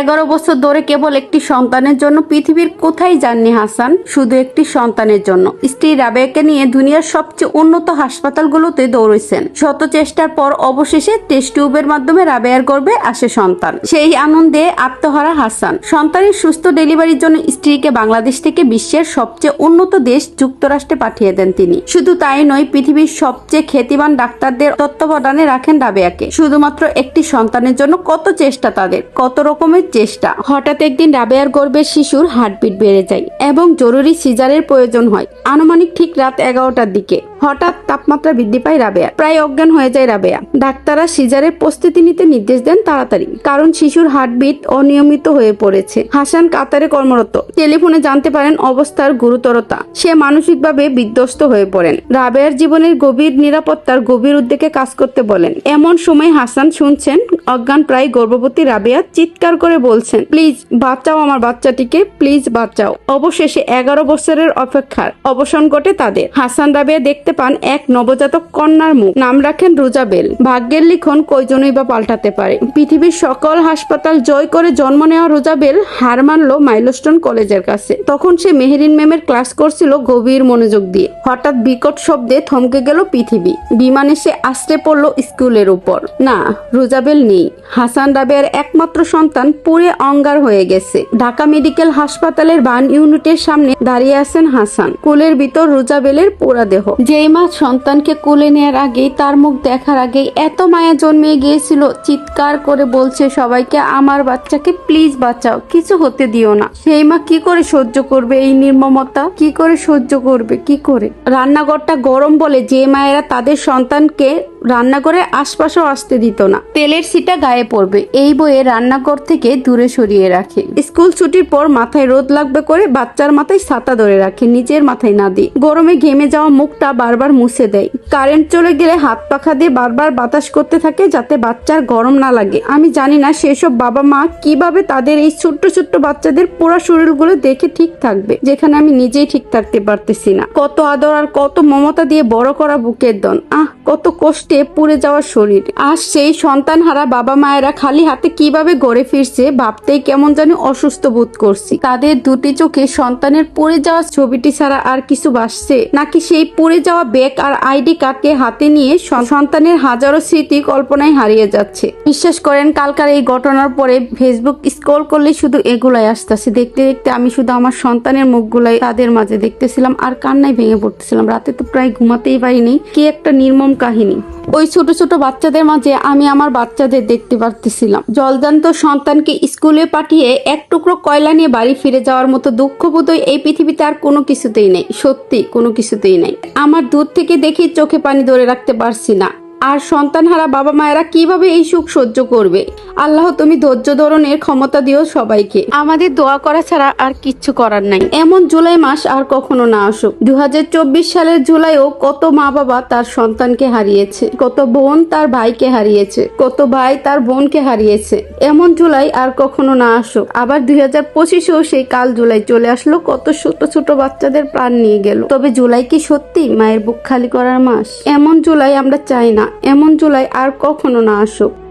এগারো বছর ধরে কেবল একটি সন্তানের জন্য, পৃথিবীর কোথায় যাননি হাসান? শুধু একটি সন্তানের জন্য। স্ত্রী রাবেয়াকে নিয়ে দুনিয়ার সবচেয়ে উন্নত হাসপাতালগুলোতে দৌড়েছেন। শত চেষ্টার পর অবশেষে টেস্ট টিউবের মাধ্যমে রাবেয়ার গর্ভে আসে সন্তান। সেই আনন্দে আত্মহারা হাসান। সন্তানের সুস্থ ডেলিভারির জন্য স্ত্রীকে বাংলাদেশ থেকে বিশ্বের সবচেয়ে উন্নত দেশ যুক্তরাষ্ট্রে পাঠিয়ে দেন তিনি। শুধু তাই নয়, পৃথিবীর সবচেয়ে খ্যাতিমান ডাক্তারদের তত্ত্বাবধানে রাখেন রাবেয়াকে। শুধুমাত্র একটি সন্তানের জন্য কত চেষ্টা তাদের? কত রকমের চেষ্টা। হঠাৎ একদিন রাবেয়ার গর্ভের শিশুর হার্টবিট বেড়ে যায় এবং জরুরি সিজারের প্রয়োজন হয়। আনুমানিক ঠিক রাত এগারোটার দিকে হঠাৎ তাপমাত্রা বৃদ্ধি পায় রাবেয়া প্রায় অজ্ঞান হয়ে যায় রাবেয়া। ডাক্তাররা সিজারের প্রস্তুতি নিতে নির্দেশ দেন তাড়াতাড়ি, কারণ শিশুর হার্টবিট অনিয়মিত হয়ে পড়েছে। হাসান কাতারে কর্মরত। টেলিফোনে জানতে পারেন অবস্থার গুরুতরতা। সে মানসিকভাবে বিধ্বস্ত হয়ে পড়েন। রাবেয়ার জীবনের গভীর নিরাপত্তার গভীর উদ্যোগে কাজ করতে বলেন। এমন সময় হাসান শুনছেন অজ্ঞান প্রায় গর্ভবতী রাবেয়া চিৎকার করে বলছেন, প্লিজ বাঁচাও আমার বাচ্চাটিকে, প্লিজ বাঁচাও। অবশেষে এগারো বছরের অপেক্ষার অবসান ঘটে তাদের। হাসান রাবেয়া দেখতে পান এক নবজাতক কন্যার মুখ। নাম রাখেন রুজাবেল। ভাগ্যের লিখন কয়জনই বা পাল্টাতে পারে। পৃথিবীর সকল হাসপাতাল জয় করে জন্ম নেওয়া রোজাবেল হার মানল মাইলস্টোন কলেজের কাছে। তখন সে মেহেরিন ম্যামের ক্লাস করছিল গভীর মনোযোগ দিয়ে। হঠাৎ বিকট শব্দে থমকে গেল পৃথিবী। বিমানে সে আশ্রে পড়ল স্কুলের উপর। না, রোজাবেল নেই। হাসান রাবেয়ার একমাত্র সন্তান পুরে অঙ্গার হয়ে গেছে। ঢাকা মেডিকেল হাসপাতালের বান ইউনিটের সামনে দাঁড়িয়ে আছেন হাসান। কুলের ভিতর রোজাবেলের পোড়া দেহ। যেই মা সন্তানকে কুলে নেওয়ার আগেই তার মুখ দেখার আগেই এত মায়া জন্মে গিয়েছিল, চিৎকার করে বলছে সবাইকে, আমার বাচ্চাকে প্লিজ বাঁচাও, কিছু হতে দিও না। সেই মা কি করে সহ্য করবে এই নির্মমতা? কি করে সহ্য করবে, কি করে? রান্নাঘরটা গরম বলে যে মায়েরা তাদের সন্তানকে রান্নাঘরে আশপাশও আসতে দিত না। তেলের সিটা গায়ে পড়বে, এই বইয়ে রান্নাঘর থেকে দূরে সরিয়ে রাখে। স্কুল ছুটির পর মাথায় রোদ লাগবে করে বাচ্চার মাথায় ছাতা ধরে রাখে, নিজের মাথায় না দিয়ে। গরমে ঘেমে যাওয়া মুখটা বারবার মুছে দেয়। কারেন্ট চলে গেলে হাত পাখা দিয়ে বারবার বাতাস করতে থাকে যাতে বাচ্চার গরম না লাগে। আমি জানি না সেসব বাবা মা কীভাবে তাদের এই ছোট্ট ছোট্ট বাচ্চাদের পোড়া শরীরগুলো দেখে ঠিক থাকবে, যেখানে আমি নিজেই ঠিক থাকতে পারতেছি না। কত আদর আর কত মমতা দিয়ে বড় করা বুকের দন। আহ, কত কষ্টে পুড়ে যাওয়া শরীর। আর সেই সন্তান হারা বাবা মায়েরা খালি হাতে কীভাবে গড়ে ফিরছে ভাবতেই কেমন জানি অসুস্থ বোধ করছি। তাদের দুটি চোখে সন্তানের পড়ে যাওয়া ছবিটি ছাড়া আর কিছু বাসছে, নাকি সেই পড়ে যাওয়া ব্যাগ আর আইডি কার্ডকে হাতে নিয়ে সন্তানের হাজারো স্মৃতি কল্পনায় হারিয়ে যাচ্ছে। বিশ্বাস করেন, কালকার এই ঘটনার পরে ফেসবুক স্ক্রল করলে শুধু এগুলাই আসতেছে। দেখতে দেখতে আমি শুধু আমার সন্তানের মুখগুলাই তাদের মাঝে দেখতেছিলাম আর কান্নায় ভেঙে পড়তেছিলাম। রাতে তো প্রায় ঘুমাতেই পারিনি। কি একটা নির্মম কাহিনী। ওই ছোট ছোট বাচ্চাদের মাঝে আমি আমার বাচ্চাদের দেখতে পারতেছিলাম। জলজান্ত সন্তানকে স্কুলে পাঠিয়ে এক টুকরো কয়লা নিয়ে বাড়ি ফিরে যাওয়ার মতো দুঃখবোধই এই পৃথিবীতে আর কোনো কিছুতেই নেই। সত্যি কোনো কিছুতেই নেই। আমার দূর থেকে দেখি চোখে পানি ধরে রাখতে পারছি না। আর সন্তানহারা বাবা মায়েরা কীভাবে এই সুখ সহ্য করবে? আল্লাহ, তুমি ধৈর্য ধরনের ক্ষমতা দিও সবাইকে। আমাদের দোয়া করা ছাড়া আর কিচ্ছু করার নাই। এমন জুলাই মাস আর কখনো না আসুক। দু সালের জুলাইও কত মা বাবা তার সন্তানকে হারিয়েছে। কত বোন তার ভাইকে হারিয়েছে। কত ভাই তার বোনকে হারিয়েছে। এমন জুলাই আর কখনো না আসুক। আবার দুই হাজার পঁচিশেও সেই কাল জুলাই চলে আসলো। কত ছোট ছোট বাচ্চাদের প্রাণ নিয়ে গেল। তবে জুলাই কি সত্যি মায়ের বুক খালি করার মাস? এমন জুলাই আমরা চাই না। এমন জুলাই আর কখনো না আসুক।